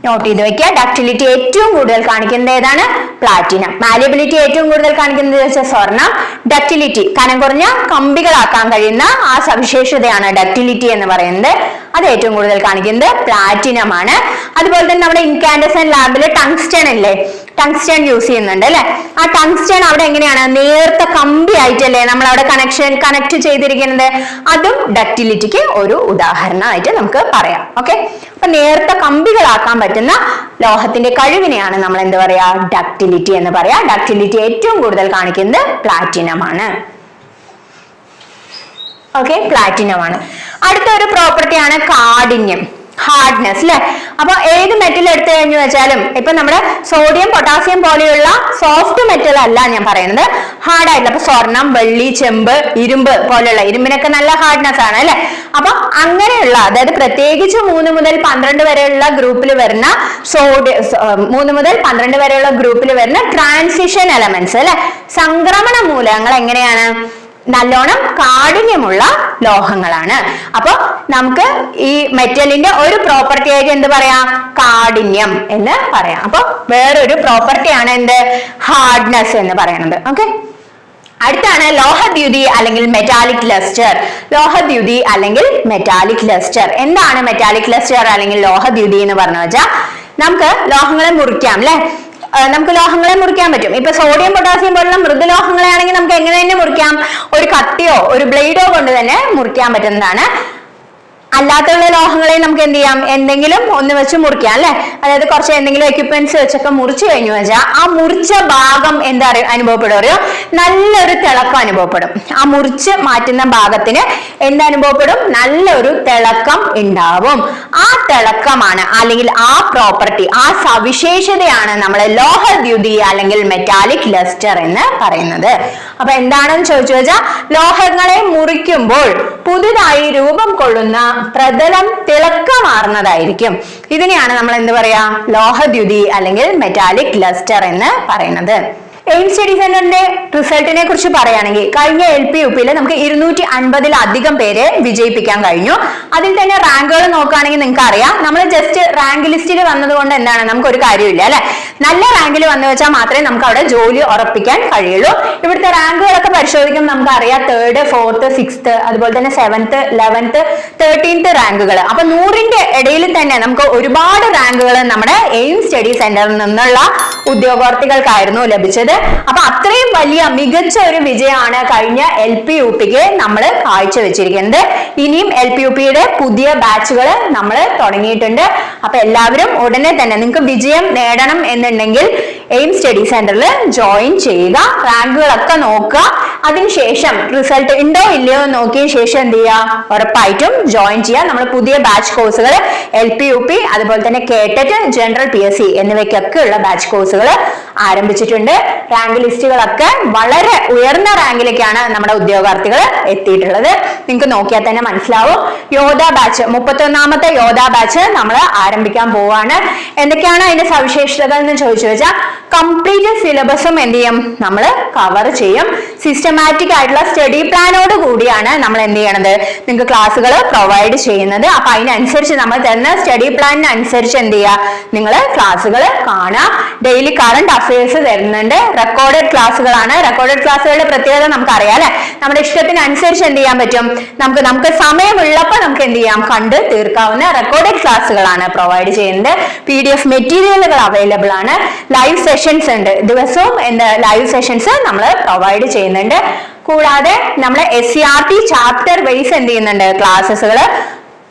നോട്ട് ചെയ്ത് വെക്കുക. ഡക്ടിലിറ്റി ഏറ്റവും കൂടുതൽ കാണിക്കുന്നത് ഏതാണ്? പ്ലാറ്റിനം മാലിയബിലിറ്റി ഏറ്റവും കൂടുതൽ കാണിക്കുന്നത് വെച്ചാൽ സ്വർണം ഡക്ടിലിറ്റി കനം കുറഞ്ഞ കമ്പികളാക്കാൻ കഴിയുന്ന ആ സവിശേഷതയാണ് ഡക്ടിലിറ്റി എന്ന് പറയുന്നത്. അത് ഏറ്റവും കൂടുതൽ കാണിക്കുന്നത് പ്ലാറ്റിനം ആണ്. അതുപോലെ തന്നെ നമ്മുടെ ഇൻകാൻഡസൻ ലാബിൽ ടങ്സ്റ്റൺ ഇല്ലേ? ടങ്സ്റ്റൺ യൂസ് ചെയ്യുന്നുണ്ട് അല്ലെ? ആ ടങ്സ്റ്റൺ അവിടെ എങ്ങനെയാണ്? നേർത്ത കമ്പി ആയിട്ടല്ലേ നമ്മൾ അവിടെ കണക്ഷൻ കണക്ട് ചെയ്തിരിക്കുന്നത്? അതും ഡക്റ്റിലിറ്റിക്ക് ഒരു ഉദാഹരണമായിട്ട് നമുക്ക് പറയാം ഓക്കെ അപ്പൊ നേർത്ത കമ്പികളാക്കാൻ പറ്റുന്ന ലോഹത്തിന്റെ കഴിവിനെയാണ് നമ്മൾ എന്ത് പറയാ? ഡക്റ്റിലിറ്റി എന്ന് പറയാ. ഡക്റ്റിലിറ്റി ഏറ്റവും കൂടുതൽ കാണിക്കുന്നത് പ്ലാറ്റിനം ആണ്. ഓക്കെ പ്ലാറ്റിനം ആണ്. അടുത്ത ഒരു പ്രോപ്പർട്ടിയാണ് കാഠിന്യം. ഹാർഡ്നെസ് അല്ലെ? അപ്പൊ ഏത് മെറ്റൽ എടുത്തു കഴിഞ്ഞു വെച്ചാലും ഇപ്പൊ നമ്മുടെ സോഡിയം പൊട്ടാസ്യം പോലെയുള്ള സോഫ്റ്റ് മെറ്റൽ അല്ല ഞാൻ പറയുന്നത്. ഹാർഡ് ആയിട്ടുള്ള അപ്പൊ സ്വർണം വെള്ളി ചെമ്പ് ഇരുമ്പ് പോലെയുള്ള ഇരുമ്പിനൊക്കെ നല്ല ഹാർഡ്നെസ് ആണ് അല്ലെ? അപ്പൊ അങ്ങനെയുള്ള അതായത് പ്രത്യേകിച്ച് മൂന്ന് മുതൽ പന്ത്രണ്ട് വരെയുള്ള ഗ്രൂപ്പിൽ വരുന്ന സോഡി മൂന്ന് മുതൽ പന്ത്രണ്ട് വരെയുള്ള ഗ്രൂപ്പിൽ വരുന്ന ട്രാൻസിഷൻ എലമെന്റ്സ് അല്ലെ? സംക്രമണ മൂലകങ്ങൾ എങ്ങനെയാണ്? നല്ലോണം കാഠിന്യമുള്ള ലോഹങ്ങളാണ്. അപ്പൊ നമുക്ക് ഈ മെറ്റലിന്റെ ഒരു പ്രോപ്പർട്ടി ആയിട്ട് എന്ത് പറയാം? കാഠിന്യം എന്ന് പറയാം. അപ്പൊ വേറൊരു പ്രോപ്പർട്ടിയാണ് എന്ത്? ഹാർഡ്നെസ് എന്ന് പറയുന്നത്. ഓക്കെ അടുത്താണ് ലോഹദ്യുതി അല്ലെങ്കിൽ മെറ്റാലിക് ലസ്റ്റർ ലോഹദ്യുതി അല്ലെങ്കിൽ മെറ്റാലിക് ലസ്റ്റർ എന്താണ് മെറ്റാലിക് ലസ്റ്റർ അല്ലെങ്കിൽ ലോഹദ്യുതി എന്ന് പറഞ്ഞു വെച്ചാൽ നമുക്ക് ലോഹങ്ങളെ മുറിക്കാം അല്ലെ നമുക്ക് ലോഹങ്ങളെ മുറിക്കാൻ പറ്റും. ഇപ്പൊ സോഡിയം പൊട്ടാസ്യം പോലുള്ള മൃദുലോഹങ്ങളെ ആണെങ്കിൽ നമുക്ക് എങ്ങനെ തന്നെ മുറിക്കാം? ഒരു കത്തിയോ ഒരു ബ്ലേഡോ കൊണ്ട് തന്നെ മുറിക്കാൻ പറ്റുന്നതാണ്. അല്ലാത്തുള്ള ലോഹങ്ങളെ നമുക്ക് എന്ത് ചെയ്യാം? എന്തെങ്കിലും ഒന്ന് വെച്ച് മുറിക്കാം അല്ലെ? അതായത് കുറച്ച് എന്തെങ്കിലും എക്യുപ്മെന്റ്സ് വെച്ചൊക്കെ മുറിച്ചു കഴിഞ്ഞു വെച്ചാൽ ആ മുറിച്ച ഭാഗം എന്താ അനുഭവപ്പെടും അറിയോ? നല്ലൊരു തിളക്കം അനുഭവപ്പെടും. ആ മുറിച്ച് മാറ്റുന്ന ഭാഗത്തിന് എന്തനുഭവപ്പെടും നല്ലൊരു തിളക്കം ഉണ്ടാവും. ആ തിളക്കമാണ് അല്ലെങ്കിൽ ആ പ്രോപ്പർട്ടി ആ സവിശേഷതയാണ് നമ്മൾ ലോഹദ്യുതി അല്ലെങ്കിൽ മെറ്റാലിക് ലസ്റ്റർ എന്ന് പറയുന്നത്. അപ്പൊ എന്താണെന്ന് ചോദിച്ചു വെച്ചാൽ ലോഹങ്ങളെ മുറിക്കുമ്പോൾ പുതുതായി രൂപം കൊള്ളുന്ന പ്രതലം തിളക്കമാർന്നതായിരിക്കും. ഇതിനെയാണ് നമ്മൾ എന്ത് പറയാ? ലോഹദ്യുതി അല്ലെങ്കിൽ മെറ്റാലിക് ലസ്റ്റർ എന്ന് പറയുന്നത്. എയിം സ്റ്റഡി സെന്ററിന്റെ റിസൾട്ടിനെ കുറിച്ച് പറയുകയാണെങ്കിൽ കഴിഞ്ഞ എൽ പി യു പിയിൽ നമുക്ക് ഇരുന്നൂറ്റി അൻപതിലധികം പേരെ വിജയിപ്പിക്കാൻ കഴിഞ്ഞു. അതിൽ തന്നെ റാങ്കുകൾ നോക്കുകയാണെങ്കിൽ നിങ്ങൾക്ക് അറിയാം നമ്മൾ ജസ്റ്റ് റാങ്ക് ലിസ്റ്റിൽ വന്നതുകൊണ്ട് എന്താണ്? നമുക്ക് ഒരു കാര്യമില്ല അല്ലെ? നല്ല റാങ്കിൽ വന്നു വെച്ചാൽ മാത്രമേ നമുക്ക് അവിടെ ജോലി ഉറപ്പിക്കാൻ കഴിയുള്ളൂ. ഇവിടുത്തെ റാങ്കുകളൊക്കെ പരിശോധിക്കുമ്പോൾ നമുക്ക് അറിയാം തേർഡ് ഫോർത്ത് സിക്സ്ത് അതുപോലെ തന്നെ സെവൻത്ത് ലെവൻത്ത് തേർട്ടീൻത്ത് റാങ്കുകൾ അപ്പൊ നൂറിന്റെ ഇടയിൽ തന്നെ നമുക്ക് ഒരുപാട് റാങ്കുകൾ നമ്മുടെ എയിം സ്റ്റഡി സെന്ററിൽ നിന്നുള്ള ഉദ്യോഗാർത്ഥികൾക്കായിരുന്നു ലഭിച്ചത്. അപ്പൊ അത്രയും വലിയ മികച്ച ഒരു വിജയമാണ് കഴിഞ്ഞ എൽ പി യു പിക്ക് നമ്മൾ കാഴ്ചവെച്ചിരിക്കുന്നത്. ഇനിയും എൽ പി യു പിയുടെ പുതിയ ബാച്ചുകൾ നമ്മൾ തുടങ്ങിയിട്ടുണ്ട്. അപ്പൊ എല്ലാവരും ഉടനെ തന്നെ നിങ്ങൾക്ക് വിജയം നേടണം എന്നുണ്ടെങ്കിൽ എയിം സ്റ്റഡി സെന്ററിൽ ജോയിൻ ചെയ്യുക. റാങ്കുകളൊക്കെ നോക്കുക. അതിനുശേഷം റിസൾട്ട് ഉണ്ടോ ഇല്ലയോ നോക്കിയ ശേഷം എന്ത് ചെയ്യുക? ഉറപ്പായിട്ടും ജോയിൻ ചെയ്യുക. നമ്മൾ പുതിയ ബാച്ച് കോഴ്സുകൾ എൽ പി യു പി അതുപോലെ തന്നെ KTET general P S C എന്നിവയ്ക്കൊക്കെ ഉള്ള ബാച്ച് കോഴ്സുകൾ ആരംഭിച്ചിട്ടുണ്ട്. റാങ്ക് ലിസ്റ്റുകളൊക്കെ വളരെ ഉയർന്ന റാങ്കിലേക്കാണ് നമ്മുടെ ഉദ്യോഗാർത്ഥികൾ എത്തിയിട്ടുള്ളത്. നിങ്ങൾക്ക് നോക്കിയാൽ തന്നെ മനസ്സിലാവും. യോധാ ബാച്ച് മുപ്പത്തൊന്നാമത്തെ യോധാ ബാച്ച് നമ്മൾ ആരംഭിക്കാൻ പോവാണ്. എന്തൊക്കെയാണ് അതിന്റെ സവിശേഷതകൾ എന്ന് ചോദിച്ചു വെച്ചാൽ കംപ്ലീറ്റ് സിലബസും എന്ത് ചെയ്യും? നമ്മൾ കവർ ചെയ്യും. സിസ്റ്റമാറ്റിക് ആയിട്ടുള്ള സ്റ്റഡി പ്ലാനോട് കൂടിയാണ് നമ്മൾ എന്ത് ചെയ്യണത്? നിങ്ങൾക്ക് ക്ലാസ്സുകൾ പ്രൊവൈഡ് ചെയ്യുന്നത്. അപ്പൊ അതിനനുസരിച്ച് നമ്മൾ തരുന്ന സ്റ്റഡി പ്ലാനിനനുസരിച്ച് എന്ത് ചെയ്യുക? നിങ്ങൾ ക്ലാസ്സുകൾ കാണാം ഡെയിലി കറണ്ട് അഫയേഴ്സ് തരുന്നുണ്ട് റെക്കോർഡഡ് ക്ലാസ്സുകളാണ് റെക്കോർഡഡ് ക്ലാസ്സുകളുടെ പ്രത്യേകത നമുക്ക് അറിയാം അല്ലെ? നമ്മുടെ ഇഷ്ടത്തിനനുസരിച്ച് എന്ത് ചെയ്യാൻ പറ്റും? നമുക്ക് നമുക്ക് സമയമുള്ളപ്പോൾ നമുക്ക് എന്ത് ചെയ്യാം? കണ്ട് തീർക്കാവുന്ന റെക്കോർഡഡ് ക്ലാസ്സുകളാണ് പ്രൊവൈഡ് ചെയ്യുന്നത്. പി ഡി എഫ് മെറ്റീരിയലുകൾ അവൈലബിൾ ആണ്. ലൈവ് സെഷൻസ് ഉണ്ട്. ദിവസവും എന്ത് ലൈവ് സെഷൻസ് നമ്മൾ പ്രൊവൈഡ് ചെയ്യുന്നുണ്ട്. കൂടാതെ നമ്മൾ S C R T chapter wise എന്ത് ചെയ്യുന്നുണ്ട്? ക്ലാസ്സസുകൾ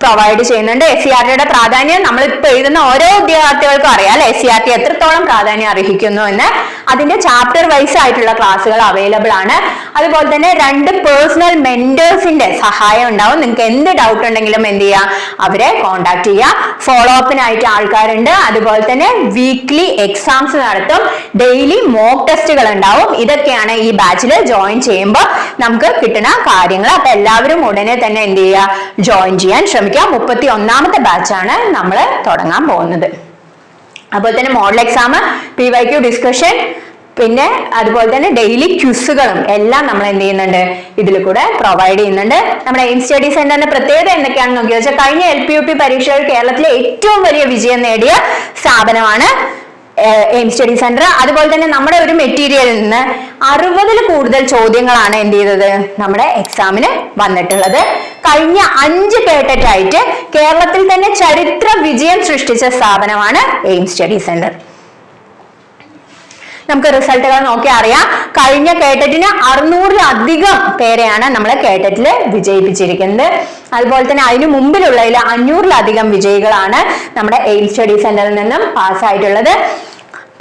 പ്രൊവൈഡ് ചെയ്യുന്നുണ്ട്. എസ് സി ആർ ടിയുടെ പ്രാധാന്യം നമ്മൾ ഇപ്പൊ എഴുതുന്ന ഓരോ ഉദ്യോഗാർത്ഥികൾക്കും അറിയാം അല്ലെ? എസ് സി ആർ ടി എത്രത്തോളം പ്രാധാന്യം അർഹിക്കുന്നു എന്ന്. അതിന്റെ ചാപ്റ്റർ വൈസ് ആയിട്ടുള്ള ക്ലാസ്സുകൾ അവൈലബിൾ ആണ്. അതുപോലെ തന്നെ രണ്ട് പേഴ്സണൽ മെന്റേഴ്സിന്റെ സഹായം ഉണ്ടാവും. നിങ്ങൾക്ക് എന്ത് ഡൗട്ട് ഉണ്ടെങ്കിലും എന്ത് ചെയ്യാം? അവരെ കോൺടാക്ട് ചെയ്യുക ഫോളോ അപ്പിനായിട്ട് ആൾക്കാരുണ്ട്. അതുപോലെ തന്നെ വീക്ക്ലി എക്സാംസ് നടത്തും. ഡെയിലി മോക്ക് ടെസ്റ്റുകൾ ഉണ്ടാവും. ഇതൊക്കെയാണ് ഈ ബാച്ചിൽ ജോയിൻ ചെയ്യുമ്പോൾ നമുക്ക് കിട്ടുന്ന കാര്യങ്ങൾ. അപ്പൊ എല്ലാവരും ഉടനെ തന്നെ എന്ത് ചെയ്യുക ജോയിൻ ചെയ്യാൻ ശ്രമിക്കുക. മുപ്പത്തി ഒന്നാമത്തെ ബാച്ചാണ് നമ്മൾ തുടങ്ങാൻ പോകുന്നത്. അതുപോലെ തന്നെ model exam P Y Q discussion പിന്നെ അതുപോലെ തന്നെ ഡെയിലി ക്യൂസുകളും എല്ലാം നമ്മൾ എന്ത് ചെയ്യുന്നുണ്ട്? ഇതിൽ കൂടെ പ്രൊവൈഡ് ചെയ്യുന്നുണ്ട്. നമ്മുടെ എയിം സ്റ്റഡി സെന്ററിന്റെ പ്രത്യേകത എന്തൊക്കെയാണെന്ന് നോക്കി. വെച്ചാൽ കഴിഞ്ഞ എൽ പി യു പി പരീക്ഷകൾ കേരളത്തിലെ ഏറ്റവും വലിയ വിജയം നേടിയ സ്ഥാപനമാണ് എയിം സ്റ്റഡി സെന്റർ അതുപോലെ തന്നെ നമ്മുടെ ഒരു മെറ്റീരിയലിൽ നിന്ന് അറുപതിൽ കൂടുതൽ ചോദ്യങ്ങളാണ് എന്ത് ചെയ്തത്? നമ്മുടെ എക്സാമിന് വന്നിട്ടുള്ളത്. കഴിഞ്ഞ അഞ്ച് കേട്ടറ്റായിട്ട് കേരളത്തിൽ തന്നെ ചരിത്ര വിജയം സൃഷ്ടിച്ച സ്ഥാപനമാണ് എയിം സ്റ്റഡി സെന്റർ. നമുക്ക് റിസൾട്ടുകൾ നോക്കി അറിയാം. കഴിഞ്ഞ കേട്ടറ്റിന് അറുന്നൂറിലധികം പേരെയാണ് നമ്മൾ കേട്ടറ്റിൽ വിജയിപ്പിച്ചിരിക്കുന്നത്. അതുപോലെ തന്നെ അതിനു മുമ്പിലുള്ളതിൽ അഞ്ഞൂറിലധികം വിജയികളാണ് നമ്മുടെ എയിം സ്റ്റഡി സെന്ററിൽ നിന്നും പാസ്സായിട്ടുള്ളത്.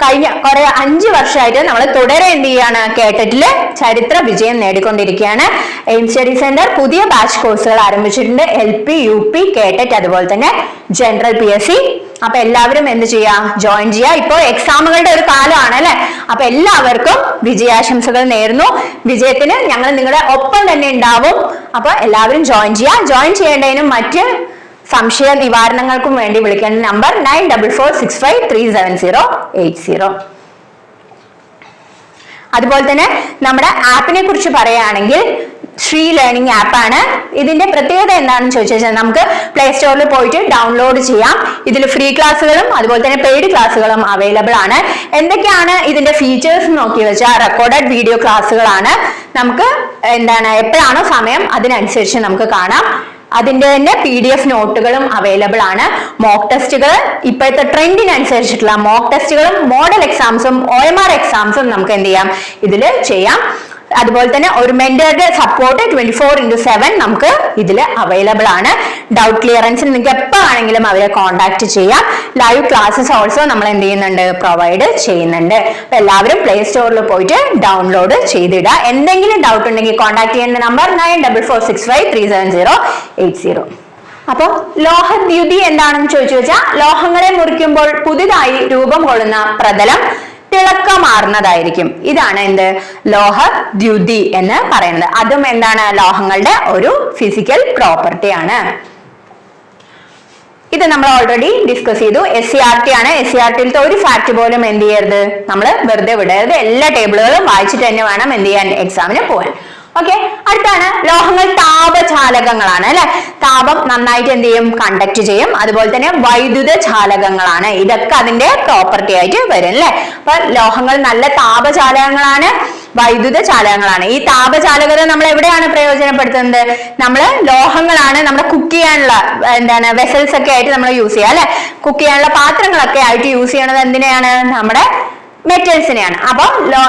കഴിഞ്ഞ കുറെ അഞ്ച് വർഷമായിട്ട് നമ്മൾ തുടരെ എന്ത് ചെയ്യാണ് കേട്ടറ്റിൽ ചരിത്ര വിജയം നേടിക്കൊണ്ടിരിക്കുകയാണ്. എയിം സ്റ്റഡി സെന്റർ പുതിയ ബാച്ച് കോഴ്സുകൾ ആരംഭിച്ചിട്ടുണ്ട്. L P U P KTET അതുപോലെ തന്നെ ജനറൽ പി എസ് സി. അപ്പൊ എല്ലാവരും എന്ത് ചെയ്യാ? ജോയിൻ ചെയ്യാ. ഇപ്പോ എക്സാമുകളുടെ ഒരു കാലമാണ് അല്ലെ? അപ്പൊ എല്ലാവർക്കും വിജയാശംസകൾ നേരുന്നു. വിജയത്തിന് ഞങ്ങൾ നിങ്ങളുടെ ഒപ്പം തന്നെ ഉണ്ടാവും. അപ്പൊ എല്ലാവരും ജോയിൻ ചെയ്യാ. ജോയിൻ ചെയ്യേണ്ടതിനും മറ്റ് സംശയ നിവാരണങ്ങൾക്കും വേണ്ടി വിളിക്കേണ്ട number nine double four six five three seven zero eight zero. അതുപോലെ തന്നെ നമ്മുടെ ആപ്പിനെ കുറിച്ച് പറയുകയാണെങ്കിൽ ശ്രീ ലേണിംഗ് ആപ്പാണ്. ഇതിന്റെ പ്രത്യേകത എന്താണെന്ന് ചോദിച്ചാൽ നമുക്ക് പ്ലേ സ്റ്റോറിൽ പോയിട്ട് ഡൗൺലോഡ് ചെയ്യാം. ഇതിൽ ഫ്രീ ക്ലാസ്സുകളും അതുപോലെ തന്നെ പെയ്ഡ് ക്ലാസ്സുകളും അവൈലബിൾ ആണ്. എന്തൊക്കെയാണ് ഇതിന്റെ ഫീച്ചേഴ്സ് നോക്കി വെച്ചാൽ റെക്കോർഡഡ് വീഡിയോ ക്ലാസ്സുകളാണ് നമുക്ക് എന്താണ് എപ്പോഴാണോ സമയം അതിനനുസരിച്ച് നമുക്ക് കാണാം. അതിന്റെ തന്നെ പി ഡി എഫ് നോട്ടുകളും അവൈലബിൾ ആണ്. മോക്ക് ടെസ്റ്റുകൾ ഇപ്പോഴത്തെ ട്രെൻഡിനനുസരിച്ചിട്ടുള്ള മോക്ക് ടെസ്റ്റുകളും മോഡൽ എക്സാംസും ഒ എം ആർ എക്സാംസും നമുക്ക് എന്ത് ചെയ്യാം? ഇതിൽ ചെയ്യാം. അതുപോലെ തന്നെ ഒരു മെന്ററുടെ support twenty four into seven നമുക്ക് ഇതിൽ അവൈലബിൾ ആണ്. ഡൗട്ട് ക്ലിയറൻസിന് നിങ്ങൾക്ക് എപ്പോൾ ആണെങ്കിലും അവരെ കോൺടാക്ട് ചെയ്യാം. ലൈവ് ക്ലാസ്സസ് ഓൾസോ നമ്മൾ എന്ത് ചെയ്യുന്നുണ്ട്? പ്രൊവൈഡ് ചെയ്യുന്നുണ്ട്. അപ്പൊ എല്ലാവരും പ്ലേ സ്റ്റോറിൽ പോയിട്ട് ഡൗൺലോഡ് ചെയ്തിടുക. എന്തെങ്കിലും ഡൗട്ട് ഉണ്ടെങ്കിൽ കോൺടാക്ട് ചെയ്യേണ്ട number nine double four six five three seven zero eight zero അപ്പോൾ ലോഹദ്യുതി എന്താണെന്ന് ചോദിച്ചു വെച്ചാൽ ലോഹങ്ങളെ മുറിക്കുമ്പോൾ പുതുതായി രൂപം കൊള്ളുന്ന പ്രതലം തിളക്കമാർന്നതായിരിക്കും. ഇതാണ് എന്ത്? ലോഹ ദ്യുതി എന്ന് പറയുന്നത്. അതും എന്താണ്? ലോഹങ്ങളുടെ ഒരു ഫിസിക്കൽ പ്രോപ്പർട്ടി ആണ്. ഇത് നമ്മൾ ഓൾറെഡി ഡിസ്കസ് ചെയ്തു. എസ് സി ആർ ടി ആണ്. എസ് സി ആർ ടിയിലത്തെ ഒരു ഫാക്ട് പോലും എന്ത് ചെയ്യരുത്? നമ്മൾ വെറുതെ വിടരുത്. എല്ലാ ടേബിളുകളും വായിച്ചിട്ട് തന്നെ വേണം എന്ത് ചെയ്യാൻ? എക്സാമിന് പോകാൻ ഓക്കെ അടുത്താണ് ലോഹങ്ങൾ താപചാലകങ്ങളാണ് അല്ലെ? താപം നന്നായിട്ട് എന്ത് ചെയ്യും? കണ്ടക്ട് ചെയ്യും. അതുപോലെ തന്നെ വൈദ്യുത ചാലകങ്ങളാണ്. ഇതൊക്കെ അതിന്റെ പ്രോപ്പർട്ടി ആയിട്ട് വരും അല്ലെ? അപ്പൊ ലോഹങ്ങൾ നല്ല താപചാലകങ്ങളാണ് വൈദ്യുത ചാലകങ്ങളാണ്. ഈ താപചാലകത നമ്മൾ എവിടെയാണ് പ്രയോജനപ്പെടുത്തുന്നത്? നമ്മൾ ലോഹങ്ങളാണ് നമ്മുടെ കുക്ക് ചെയ്യാനുള്ള എന്താണ് വെസൽസ് ഒക്കെ ആയിട്ട് നമ്മൾ യൂസ് ചെയ്യുക അല്ലെ? കുക്ക് ചെയ്യാനുള്ള പാത്രങ്ങളൊക്കെ ആയിട്ട് യൂസ് ചെയ്യണത് എന്തിനെയാണ്? നമ്മുടെ മെറ്റൽസിനെയാണ് അപ്പൊ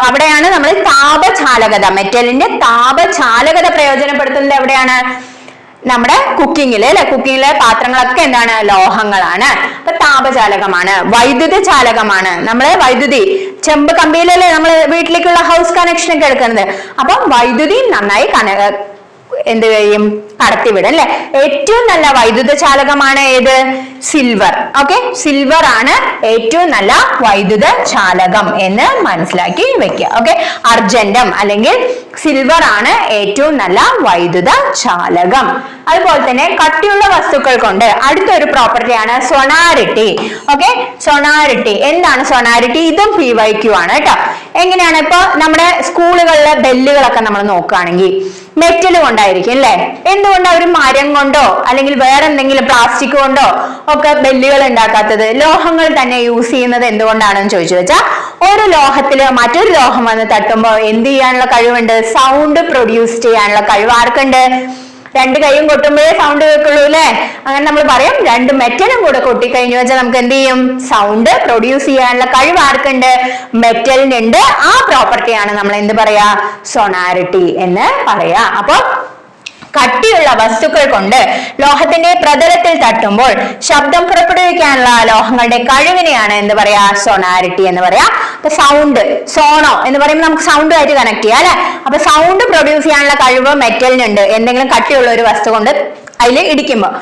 അവിടെയാണ് നമ്മൾ താപചാലകത മെറ്റലിന്റെ താപചാലകത പ്രയോജനപ്പെടുത്തുന്നത് എവിടെയാണ്? നമ്മുടെ കുക്കിങ്ങിൽ അല്ലെ? കുക്കിങ്ങിലെ പാത്രങ്ങളൊക്കെ എന്താണ്? ലോഹങ്ങളാണ്. അപ്പൊ താപചാലകമാണ് വൈദ്യുത ചാലകമാണ്. നമ്മൾ വൈദ്യുതി ചെമ്പ് കമ്പിയിലല്ലേ നമ്മൾ വീട്ടിലേക്കുള്ള ഹൗസ് കണക്ഷൻ ഒക്കെ എടുക്കുന്നത്. അപ്പൊ വൈദ്യുതി നന്നായി എന്ത് ചെയ്യും? കടത്തിവിടും അല്ലെ ഏറ്റവും നല്ല വൈദ്യുത ചാലകമാണ് ഏത്? സിൽവർ ഓക്കെ സിൽവർ ആണ് ഏറ്റവും നല്ല വൈദ്യുത ചാലകം എന്ന് മനസ്സിലാക്കി വെക്കുക. ഓക്കെ അർജന്റം അല്ലെങ്കിൽ സിൽവർ ആണ് ഏറ്റവും നല്ല വൈദ്യുത ചാലകം അതുപോലെ തന്നെ കട്ടിയുള്ള വസ്തുക്കൾ കൊണ്ട് അടുത്തൊരു പ്രോപ്പർട്ടിയാണ് സൊണാരിറ്റി ഓക്കെ സൊണാരിറ്റി എന്താണ് സൊണാരിറ്റി ഇതും പി വൈ ക്യു ആണ് കേട്ടോ. എങ്ങനെയാണ് ഇപ്പൊ നമ്മുടെ സ്കൂളുകളിലെ ബെല്ലുകളൊക്കെ നമ്മൾ നോക്കുകയാണെങ്കിൽ മെറ്റൽ കൊണ്ടായിരിക്കും അല്ലെ? എന്തുകൊണ്ട് അവർ മരം കൊണ്ടോ അല്ലെങ്കിൽ വേറെ എന്തെങ്കിലും പ്ലാസ്റ്റിക് കൊണ്ടോ ഒക്കെ ബെല്ലുകൾ ഉണ്ടാക്കാത്തത്? ലോഹങ്ങൾ തന്നെ യൂസ് ചെയ്യുന്നത് എന്തുകൊണ്ടാണെന്ന് ചോദിച്ചു വെച്ചാൽ ഒരു ലോഹത്തിൽ മറ്റൊരു ലോഹം വന്ന് തട്ടുമ്പോൾ എന്ത് ചെയ്യാനുള്ള കഴിവുണ്ട്? സൗണ്ട് പ്രൊഡ്യൂസ് ചെയ്യാനുള്ള കഴിവ് ആർക്കുണ്ട് രണ്ട് കൈയും കൊട്ടുമ്പോഴേ സൗണ്ട് കേൾക്കുള്ളൂ അല്ലെ? അങ്ങനെ നമ്മൾ പറയും രണ്ട് മെറ്റലും കൂടെ കൊട്ടിക്കഴിഞ്ഞു വെച്ചാൽ നമുക്ക് എന്ത് ചെയ്യും? സൗണ്ട് പ്രൊഡ്യൂസ് ചെയ്യാനുള്ള കഴിവ് ആർക്കുണ്ട് മെറ്റലിനുണ്ട് ആ പ്രോപ്പർട്ടിയാണ് നമ്മൾ എന്ത് പറയാ? സൊണാരിറ്റി എന്ന് പറയാ. അപ്പൊ കട്ടിയുള്ള വസ്തുക്കൾ കൊണ്ട് ലോഹത്തിന്റെ പ്രതലത്തിൽ തട്ടുമ്പോൾ ശബ്ദം പുറപ്പെടുവിക്കാനുള്ള ലോഹങ്ങളുടെ കഴിവിനെയാണ് എന്ത് പറയാ? സൊണാരിറ്റി എന്ന് പറയാ. അപ്പൊ സൗണ്ട് സോണോ എന്ന് പറയുമ്പോൾ നമുക്ക് സൗണ്ടുമായിട്ട് കണക്ട് ചെയ്യാം അല്ലെ? അപ്പൊ സൗണ്ട് പ്രൊഡ്യൂസ് ചെയ്യാനുള്ള കഴിവ് മെറ്റലിനുണ്ട് എന്തെങ്കിലും കട്ടിയുള്ള ഒരു വസ്തു കൊണ്ട് അതിൽ ഇടിക്കുമ്പോൾ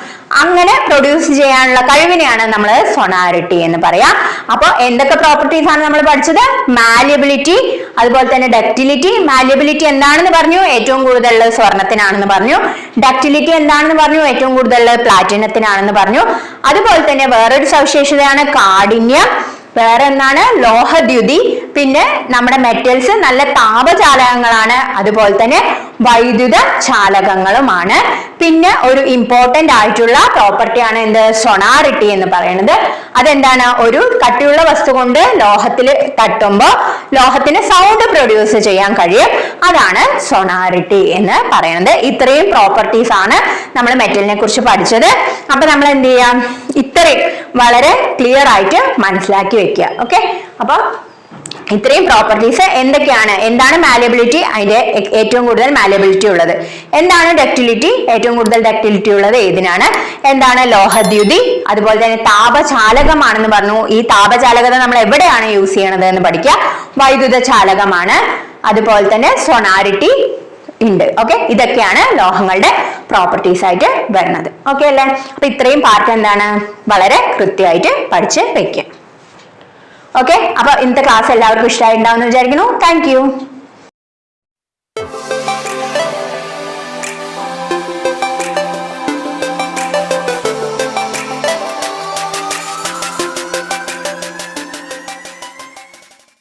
അങ്ങനെ പ്രൊഡ്യൂസ് ചെയ്യാനുള്ള കഴിവിനെയാണ് നമ്മൾ സൊണാരിറ്റി എന്ന് പറയാം. അപ്പോൾ എന്തൊക്കെ പ്രോപ്പർട്ടീസ് ആണ് നമ്മൾ പഠിച്ചത്? മാലിയബിലിറ്റി അതുപോലെ തന്നെ ഡക്റ്റിലിറ്റി മാലിയബിലിറ്റി എന്താണെന്ന് പറഞ്ഞു? ഏറ്റവും കൂടുതൽ സ്വർണത്തിനാണെന്ന് പറഞ്ഞു. ഡക്റ്റിലിറ്റി എന്താണെന്ന് പറഞ്ഞു? ഏറ്റവും കൂടുതൽ പ്ലാറ്റിനത്തിനാണെന്ന് പറഞ്ഞു. അതുപോലെ തന്നെ വേറൊരു സവിശേഷതയാണ് കാഠിന്യം. വേറെ എന്താണ് ലോഹദ്യുതി. പിന്നെ നമ്മുടെ മെറ്റൽസ് നല്ല താപചാലകങ്ങളാണ്. അതുപോലെ തന്നെ വൈദ്യുത ചാലകങ്ങളുമാണ്. പിന്നെ ഒരു ഇമ്പോർട്ടന്റ് ആയിട്ടുള്ള പ്രോപ്പർട്ടിയാണ് എന്ത്? സൊണാറിറ്റി എന്ന് പറയുന്നത്. അതെന്താണ്? ഒരു കട്ടിയുള്ള വസ്തു കൊണ്ട് ലോഹത്തിൽ തട്ടുമ്പോൾ ലോഹത്തിന് സൗണ്ട് പ്രൊഡ്യൂസ് ചെയ്യാൻ കഴിയും. അതാണ് സൊണാറിറ്റി എന്ന് പറയുന്നത്. ഇത്രയും പ്രോപ്പർട്ടീസ് ആണ് നമ്മൾ മെറ്റലിനെ കുറിച്ച് പഠിച്ചത്. അപ്പൊ നമ്മൾ എന്ത് ചെയ്യാം? ഇത്രയും വളരെ ക്ലിയർ ആയിട്ട് മനസ്സിലാക്കി വെക്കുക. ഓക്കെ അപ്പൊ ഇത്രയും പ്രോപ്പർട്ടീസ് എന്തൊക്കെയാണ്? എന്താണ് മാലബിലിറ്റി അതിന്റെ ഏറ്റവും കൂടുതൽ മാലബിലിറ്റി ഉള്ളത്. എന്താണ് ഡക്ടിലിറ്റി ഏറ്റവും കൂടുതൽ ഡക്ടിലിറ്റി ഉള്ളത് ഏതിനാണ്? എന്താണ് ലോഹദ്യുതി? അതുപോലെ തന്നെ താപചാലകമാണെന്ന് പറഞ്ഞു. ഈ താപചാലകത നമ്മൾ എവിടെയാണ് യൂസ് ചെയ്യണത് എന്ന് പഠിക്കുക. വൈദ്യുത ചാലകമാണ് അതുപോലെ തന്നെ സൊണാരിറ്റി ഉണ്ട്. ഓക്കെ ഇതൊക്കെയാണ് ലോഹങ്ങളുടെ പ്രോപ്പർട്ടീസ് ആയിട്ട് വരുന്നത്. ഓക്കെ അല്ലേ? അപ്പൊ ഇത്രയും പാർട്ട് എന്താണ്? വളരെ കൃത്യമായിട്ട് പഠിച്ച് വെക്കുക ഓക്കെ അപ്പൊ ഇന്നത്തെ ക്ലാസ് എല്ലാവർക്കും ഇഷ്ടമായിട്ടുണ്ടാവും എന്ന് വിചാരിക്കുന്നു താങ്ക്